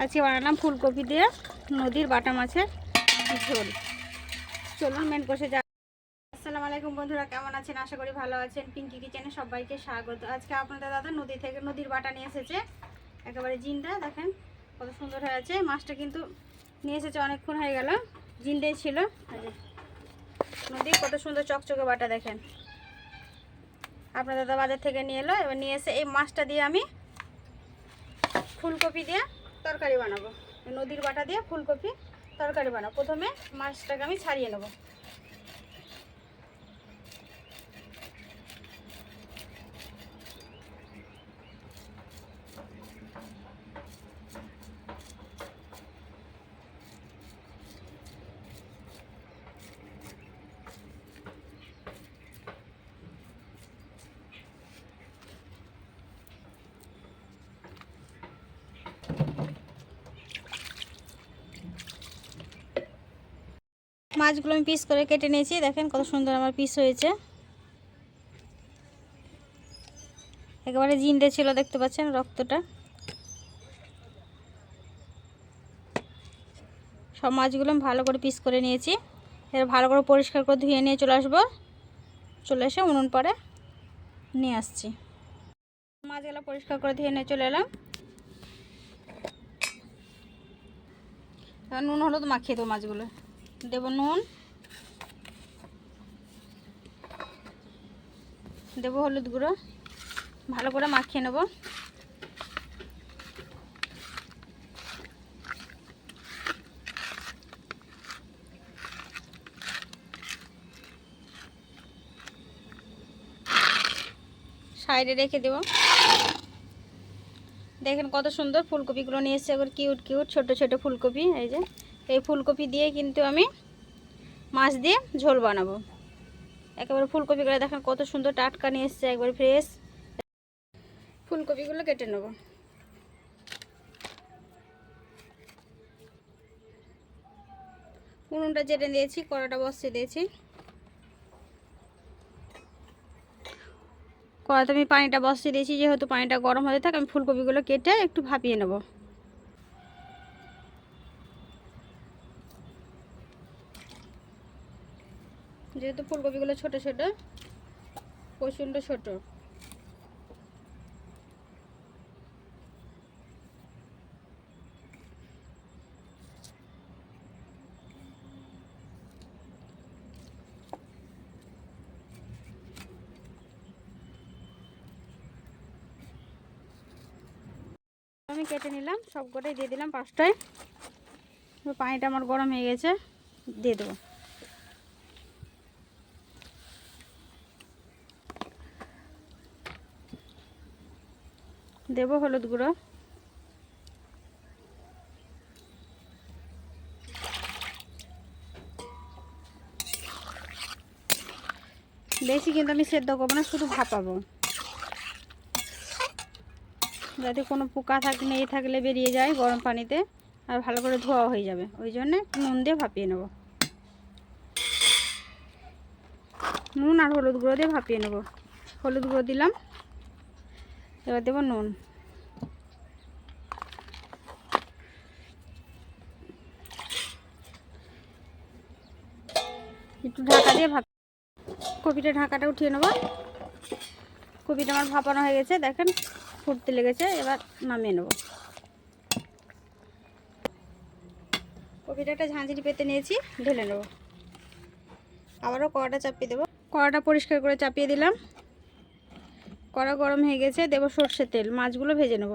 আজকে বানালাম ফুলকপি দিয়ে নদীর বাটা মাছের ঝোল। চলুন মেন কোষে যা আসসালামু আলাইকুম বন্ধুরা, কেমন আছেন? আশা করি ভালো আছেন। পিঙ্কি কিচেনে সবাইকে স্বাগত। আজকে আপনাদের দাদা নদী থেকে নদীর বাটা নিয়ে এসেছে। একেবারে জিন্দা, দেখেন কত সুন্দর হয়ে আছে। মাছটা কিন্তু নিয়ে এসেছে অনেকক্ষণ হয়ে গেল, জিন্দেই ছিল। নদীর কত সুন্দর চকচকে বাটা, দেখেন। আপনার দাদা বাজার থেকে নিয়ে এলো, এবার নিয়ে এসে এই মাছটা দিয়ে আমি ফুলকপি দিয়ে তরকারি বানাবো। নদীর বাটা দিয়ে ফুলকপি তরকারি বানাবো। প্রথমে মাছটাকে আমি ছাড়িয়ে নেব। মাছগুলো আমি পিস করে কেটে নিয়েছি। দেখেন কত সুন্দর আমার পিস হয়েছে। একেবারে জিন্দে ছিল, দেখতে পাচ্ছেন রক্তটা। সব মাছগুলো আমি ভালো করে পিস করে নিয়েছি। এবার ভালো করে পরিষ্কার করে ধুয়ে নিয়ে চলে আসব। চলে এসে উনুন পরে নিয়ে আসছি। মাছগুলো পরিষ্কার করে ধুয়ে নিয়ে চলে এলাম। নুন, হলুদ মাখিয়ে দেবো মাছগুলো। দেব নুন। দেব হলুদ গুঁড়ো। ভালো করে মাখিয়ে নেব। সাইডে রেখে দেব। দেখেন কত সুন্দর ফুলকপিগুলো নিয়ে এসছে। একবার কিউট কিউট ছোট ছোট ফুলকপি। এই যে এই ফুলকপি দিয়ে কিন্তু আমি মাছ দিয়ে ঝোল বানাবো। একেবারে ফুলকপিগুলো দেখেন কত সুন্দর টাটকা নিয়ে এসছে, একবার ফ্রেশ ফুলকপিগুলো কেটে নেব। উনুনটা জেটে দিয়েছি, কড়াটা বসিয়ে দিয়েছি। কড়াতে আমি পানিটা বসিয়ে দিয়েছি, যেহেতু পানিটা গরম হতে থাকে, আমি ফুলকপিগুলো কেটে একটু ভাপিয়ে নেব। যেহেতু ফুলকপিগুলো ছোট ছোট প্রচণ্ড ছোট। আমি কেটে নিলাম সবকটাই দিয়ে দিলাম পাঁচটায়। পানিটা আমার গরম হয়ে গেছে, দিয়ে দেবো। দেব হলুদ গুঁড়ো। বেশি কিন্তু আমি সেদ্ধ করব না, শুধু ভাপাবো। যাতে কোনো পোকা থাকলে নেই থাকলে বেরিয়ে যায় গরম পানিতে, আর ভালো করে ধোয়া হয়ে যাবে। ওই জন্যে নুন দিয়ে ভাপিয়ে নেব। নুন আর হলুদ গুঁড়ো দিয়ে ভাপিয়ে নেব। হলুদ গুঁড়ো দিলাম। এবার দেবো নুন। একটু ঢাকা দিয়ে ভাপ কপিটা ঢাকাটা উঠিয়ে নেব। কপিটা আমার ভাপানো হয়ে গেছে, দেখেন, ফুটতে লেগেছে, এবার নামিয়ে নেব। কপিটা একটা ঝাঁঝরি পেতে নিয়েছি, ঢেলে নেব। আবারও কড়াটা চাপিয়ে দেবো। কড়াটা পরিষ্কার করে চাপিয়ে দিলাম। কড়া গরম হয়ে গেছে, দেবো সর্ষের তেল। মাছগুলো ভেজে নেব।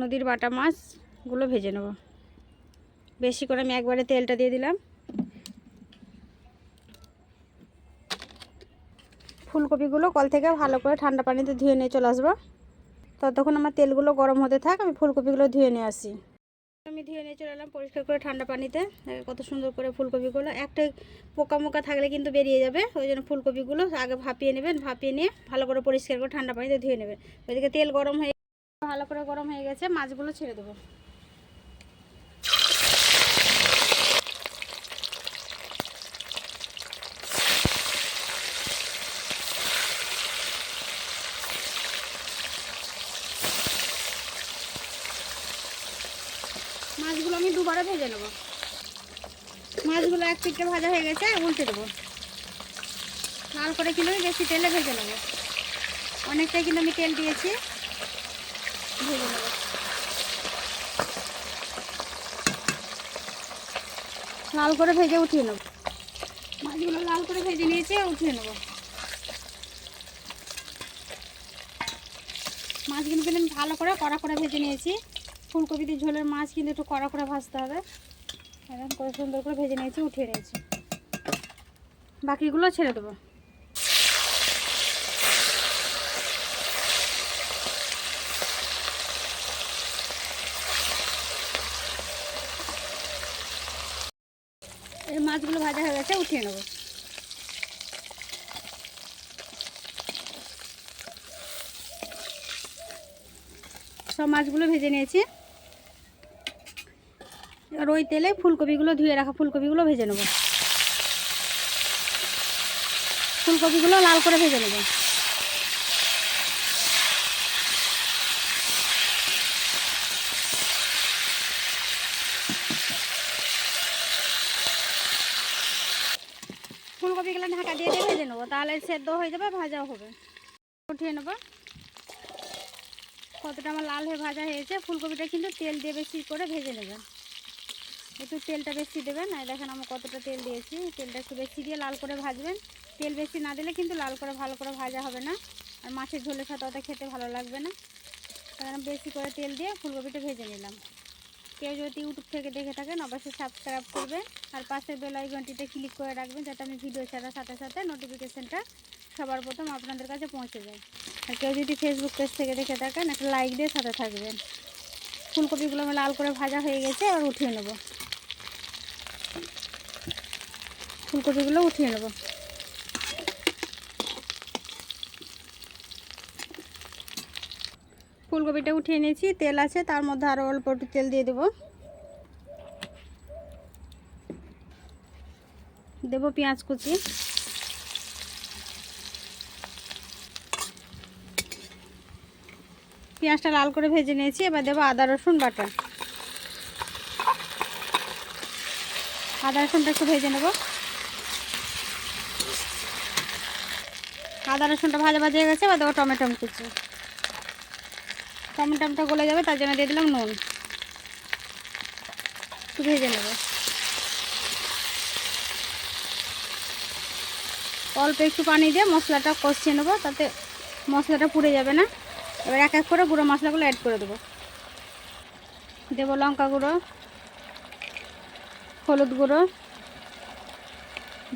নদীর বাটা মাছগুলো ভেজে নেব। বেশি করে আমি একবারে তেলটা দিয়ে দিলাম। ফুলকপিগুলো কল থেকে ভালো করে ঠান্ডা পানিতে ধুয়ে নিয়ে চলে আসব। ততক্ষণ আমার তেলগুলো গরম হতে থাক, আমি ফুলকপিগুলো ধুয়ে নিয়ে আসি। আমি ধুয়ে নিয়ে চলে এলাম, পরিষ্কার করে ঠান্ডা পানিতে। কত সুন্দর করে ফুলকপিগুলো। একটা পোকা মোকা থাকলে কিন্তু বেরিয়ে যাবে, ওই জন্য ফুলকপিগুলো আগে ভাপিয়ে নেবেন, ভাপিয়ে নিয়ে ভালো করে পরিষ্কার করে ঠান্ডা পানিতে ধুয়ে নেবেন। ওইদিকে তেল গরম হয়ে ভালো করে গরম হয়ে গেছে, মাছগুলো ছেড়ে দেবো মাছগুলো আমি দুবারে ভেজে নেব। মাছগুলো এক পিঠে ভাজা হয়ে গেছে, উল্টে দেবো। লাল করে কিন্তু আমি বেশি তেলে ভেজে নেব। অনেকটাই কিন্তু আমি তেল দিয়েছি, ভেজে নেব। লাল করে ভেজে উঠিয়ে নেব। মাছগুলো লাল করে ভেজে নিয়েছি, উঠিয়ে নেব। মাছগুলো কিন্তু ভালো করে কড়া করে ভেজে নিয়েছি। ফুলকপি দিয়ে ঝোলের মাছ কিন্তু একটু কড়া করে ভাজতে হবে। এরকম করে সুন্দর করে ভেজে নিয়েছি, উঠিয়ে নিয়েছি। বাকিগুলো ছেড়ে দেবো। এই মাছগুলো ভাজা হয়ে গেছে, উঠিয়ে নেব। সব মাছগুলো ভেজে নিয়েছি। এবার ওই তেলে ফুলকপিগুলো ধুয়ে রাখা ফুলকপিগুলো ভেজে নেব। ফুলকপিগুলো লাল করে ভেজে নেব। ফুলকপিগুলো ঢাকা দিয়ে দিয়ে ভেজে নেব, তাহলে সেদ্ধ হয়ে যাবে, ভাজাও হবে। উঠিয়ে নেব। কতটা আমার লাল হয়ে ভাজা হয়েছে, ফুলকপিটা কিন্তু তেল দিয়ে বেশি করে ভেজে নেবেন। একটু তেলটা বেশি দেবেন, আর দেখেন আমি কতটা তেল দিয়েছি। তেলটা একটু বেশি দিয়ে লাল করে ভাজবেন। তেল বেশি না দিলে কিন্তু লাল করে, ভালো করে ভাজা হবে না। আর মাছের ঝোলের সাথে অত খেতে ভালো লাগবে না। কারণ বেশি করে তেল দিয়ে ফুলকপিটা ভেজে নিলাম। কেউ যদি ইউটিউব থেকে দেখে থাকেন, অবশ্যই সাবস্ক্রাইব করবেন। আর পাশের বেল আইকনটিতে ক্লিক করে রাখবেন, যাতে আমি ভিডিও ছাড়ার সাথে সাথে নোটিফিকেশানটা সবার প্রথম আপনাদের কাছে পৌঁছে যায়। আর কেউ যদি ফেসবুক পেজ থেকে দেখে থাকেন, একটা লাইক দিয়ে সাথে থাকবেন। ফুলকপিগুলো আমি লাল করে ভাজা হয়ে গেছে আর উঠিয়ে নেব। ফুলকপিগুলো উঠিয়ে নেব। ফুলকপিটা উঠিয়ে নিয়েছি, তেল আছে, তার মধ্যে আরও অল্প একটু তেল দিয়ে দেবো। দেবো পেঁয়াজ কুচি। পেঁয়াজটা লাল করে ভেজে নিয়েছি, এবার দেবো আদা, রসুন, বাটা। আদা, রসুনটা একটু ভেজে নেব। আদা রসুনটা ভাজা ভাজা হয়ে গেছে, এবার দেবো টমেটো কুচি। টমেটোটা গলে যাবে, তার জন্য দিয়ে দিলাম নুন। একটু ভেজে নেব। অল্প একটু পানি দিয়ে মশলাটা কষিয়ে নেব, তাতে মশলাটা পুড়ে যাবে না। এবার এক এক করে গুঁড়ো মশলাগুলো অ্যাড করে দেবো। দেবো লঙ্কা গুঁড়ো, হলুদ গুঁড়ো,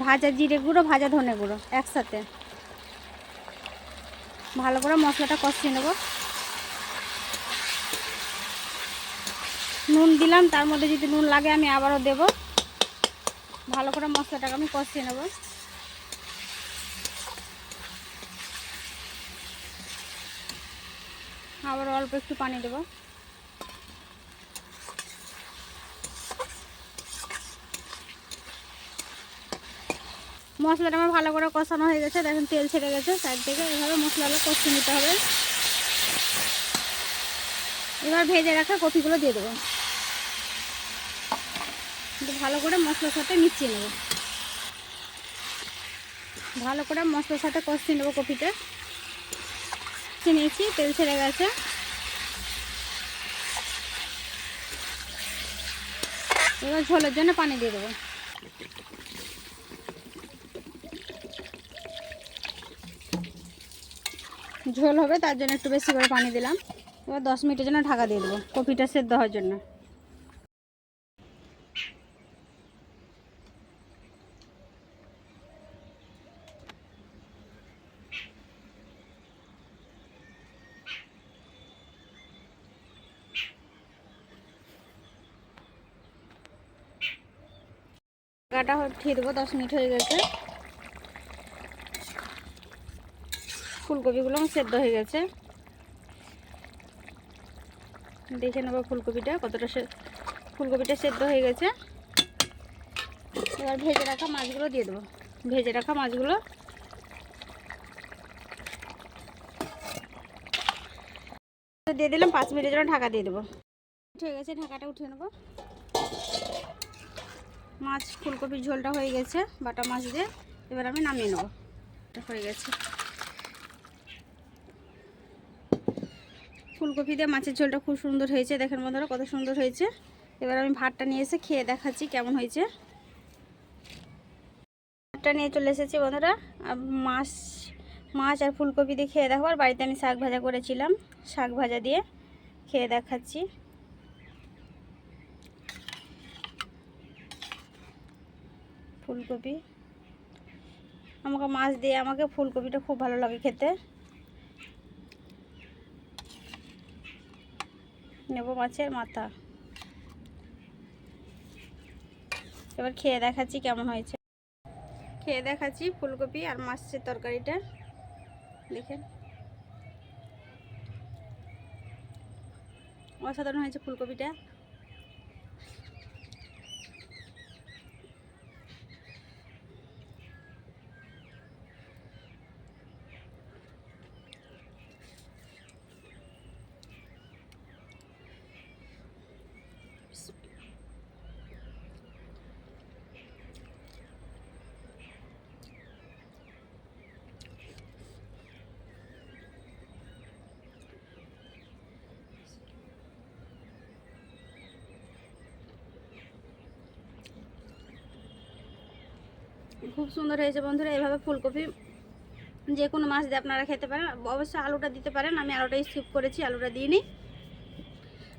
ভাজা জিরে গুঁড়ো, ভাজা ধনে গুঁড়ো একসাথে। ভালো করে মশলাটা কষিয়ে নেব। নুন দিলাম, তার মধ্যে যদি নুন লাগে আমি আবারও দেব। ভালো করে মশলাটাকে আমি কষিয়ে নেব। আবার অল্প একটু পানি দেবো। মশলাটা আমার ভালো করে কষানো হয়ে গেছে। দেখেন তেল ছেড়ে গেছে সাইড থেকে। এভাবে মশলাগুলো কষিয়ে নিতে হবে। এবার ভেজে রাখা কফিগুলো দিয়ে দেবো। ভালো করে মশলার সাথে মিশিয়ে নেব। ভালো করে মশলার সাথে কষিয়ে নেব কফিটা নিয়েছি, তেল ছেড়ে গেছে। এবার ঝোলের জন্য পানি দিয়ে দেবো। ঝোল হবে, তার জন্য একটু বেশি করে পানি দিলাম। এবার দশ মিনিটের জন্য ঢাকা দিয়ে দেবো, কপিটা সেদ্ধ হওয়ার জন্য। ঢাকাটা উঠিয়ে দেবো, দশ মিনিট হয়ে গেছে। ফুলকপিগুলো সেদ্ধ হয়ে গেছে। দেখে নেব ফুলকপিটা কতটা ফুলকপিটা সেদ্ধ হয়ে গেছে। এবার ভেজে রাখা মাছগুলো দিয়ে দেবো। ভেজে রাখা মাছগুলো দিয়ে দিলাম, পাঁচ মিনিটের জন্য ঢাকা দিয়ে দেবো। উঠে গেছে, ঢাকাটা উঠে নেব। মাছ, ফুলকপির ঝোলটা হয়ে গেছে, বাটা মাছ দিয়ে। এবার আমি নামিয়ে নেব। হয়ে গেছে। ফুলকপি দিয়ে মাছের ঝোলটা খুব সুন্দর হয়েছে। দেখেন বন্ধুরা কত সুন্দর হয়েছে। এবার আমি ভাতটা নিয়ে এসে খেয়ে দেখাচ্ছি কেমন হয়েছে। ভাতটা নিয়ে চলে এসেছি বন্ধুরা। আর মাছ মাছ আর ফুলকপি দিয়ে খেয়ে দেখো। আর বাড়িতে আমি শাক ভাজা করেছিলাম, শাক ভাজা দিয়ে খেয়ে দেখাচ্ছি। ফুলকপি। আমাকে মাছ দিয়ে আমাকে ফুলকপিটা খুব ভালো লাগে খেতে। নেব মাছের মাথা। এবার খেয়ে দেখাচ্ছি কেমন হয়েছে। খেয়ে দেখাচ্ছি ফুলকপি আর মাছের তরকারিটা। দেখেন। অসাধারণ হয়েছে ফুলকপিটা। খুব সুন্দর হয়েছে বন্ধুরা, এভাবে ফুলকপি যে কোনো মাছ দিয়ে আপনারা খেতে পারেন। অবশ্যই আলুটা দিতে পারেন, আমি আলুটাই স্কিপ করেছি, আলুটা দিইনি।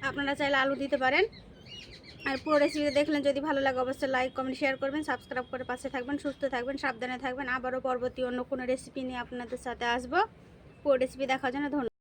আপনারা চাইলে আলু দিতে পারেন। আর পুরো রেসিপি দেখলেন, যদি ভালো লাগে অবশ্যই লাইক কমেন্ট শেয়ার করবেন সাবস্ক্রাইব করে পাশে থাকবেন, সুস্থ থাকবেন, সাবধানে থাকবেন। আবারও পরবর্তী অন্য কোনো রেসিপি নিয়ে আপনাদের সাথে আসব। পুরো রেসিপি দেখার জন্য ধন্যবাদ।